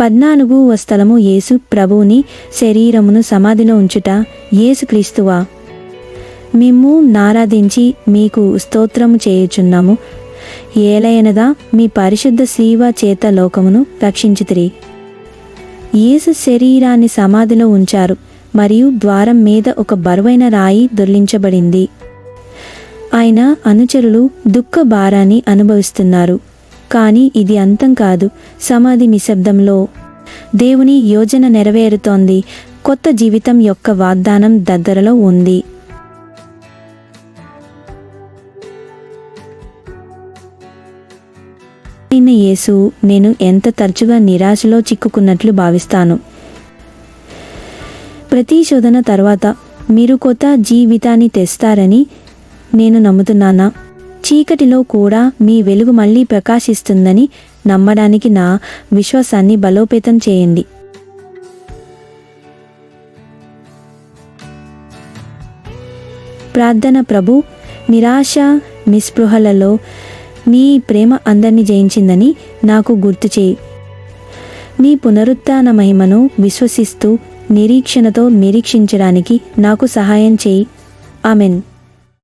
పద్నాలుగు స్థలము యేసు ప్రభువుని శరీరమును సమాధిలో ఉంచుట యేసుక్రీస్తువా. మేము నారాధించి మీకు స్తోత్రము చేయుచున్నాము. ఏలయనదా మీ పరిశుద్ధ శివ చేత లోకమును రక్షించితిరి. యేసు శరీరాన్ని సమాధిలో ఉంచారు మరియు ద్వారం మీద ఒక బరువైన రాయి దొర్లించబడింది. ఆయన అనుచరులు దుఃఖ భారాన్ని అనుభవిస్తున్నారు. కానీ ఇది అంతం కాదు. సమాధి నిశ్శబ్దంలో దేవుని యోజన నెరవేరుతోంది. కొత్త జీవితం యొక్క వాగ్దానం దగ్గరలో ఉంది. అయిన యేసు నేను ఎంత తరచుగా నిరాశలో చిక్కుకున్నట్లు భావిస్తాను. ప్రతి శోధన తర్వాత మీరు కొత్త జీవితాన్ని తెస్తారని నేను నమ్ముతున్నానా? చీకటిలో కూడా మీ వెలుగు మళ్ళీ ప్రకాశిస్తుందని నమ్మడానికి నా విశ్వాసాన్ని బలోపేతం చేయండి. ప్రార్థన ప్రభు నిరాశ నిస్పృహలలో నీ ప్రేమ అందరిని జయించిందని నాకు గుర్తు చేయి. నీ పునరుత్న మహిమను విశ్వసిస్తూ నిరీక్షణతో నిరీక్షించడానికి నాకు సహాయం చేయి. ఆమెన్.